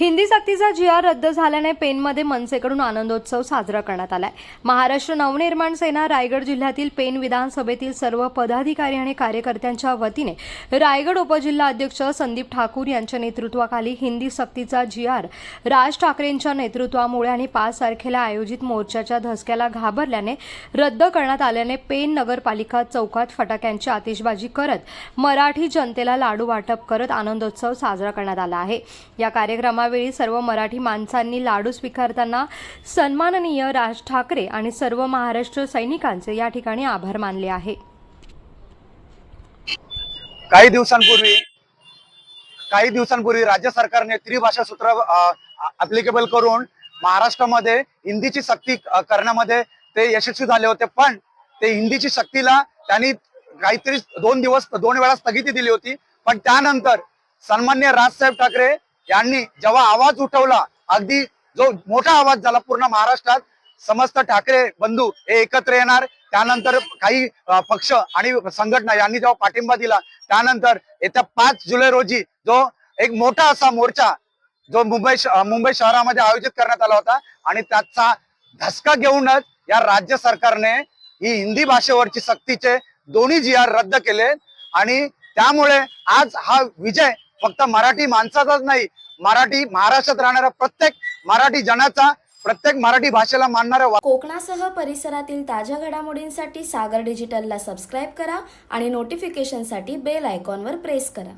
हिंदी सक्तीचा जी आर रद्द झाल्याने पेनमध्ये मनसेकडून आनंदोत्सव साजरा करण्यात आलाय. महाराष्ट्र नवनिर्माण सेना रायगड जिल्ह्यातील पेन विधानसभेतील सर्व पदाधिकारी आणि कार्यकर्त्यांच्या वतीने रायगड उपजिल्हा अध्यक्ष संदीप ठाकूर यांच्या नेतृत्वाखाली हिंदी सक्तीचा जी आर राज ठाकरेंच्या नेतृत्वामुळे आणि पाच तारखेला आयोजित मोर्चाच्या धसक्याला घाबरल्याने रद्द करण्यात आल्याने पेन नगरपालिका चौकात फटाक्यांची आतिषबाजी करत मराठी जनतेला लाडू वाटप करत आनंदोत्सव साजरा करण्यात आला आहे. या यावेळी सर्व मराठी माणसांनी लाडू स्वीकारताना सन्माननीय राज ठाकरे आणि सर्व महाराष्ट्र सैनिकांचे या ठिकाणी आभार मानले आहे. काही दिवसांपूर्वी काही दिवसांपूर्वी राज्य सरकारने त्रिभाषा सूत्र अप्लिकेबल करून महाराष्ट्रामध्ये हिंदीची सक्ती करण्यामध्ये ते यशस्वी झाले होते. पण ते हिंदीची सक्तीला त्यांनी काहीतरी दोन दिवस दोन वेळा स्थगिती दिली होती. पण त्यानंतर सन्मान्य राजसाहेब ठाकरे यांनी जेव्हा आवाज उठवला अगदी जो मोठा आवाज झाला पूर्ण महाराष्ट्रात समस्त ठाकरे बंधू हे एकत्र येणार. त्यानंतर काही पक्ष आणि संघटना यांनी जेव्हा पाठिंबा दिला त्यानंतर येत्या पाच जुलै रोजी जो एक मोठा असा मोर्चा जो मुंबई श- मुंबई शहरामध्ये आयोजित करण्यात आला होता आणि त्याचा धसका घेऊनच या राज्य सरकारने ही हिंदी भाषेवरची सक्तीचे दोन्ही जी आर रद्द केले. आणि त्यामुळे आज हा विजय फक्त मराठी माणसाचाच नाही मराठी महाराष्ट्रात राहणारा प्रत्येक मराठी जनाचा प्रत्येक मराठी भाषेला मानणाऱ्या कोकणासह परिसरातील ताज्या घडामोडींसाठी सागर डिजिटलला सबस्क्राईब करा आणि नोटिफिकेशनसाठी बेल आयकॉनवर प्रेस करा.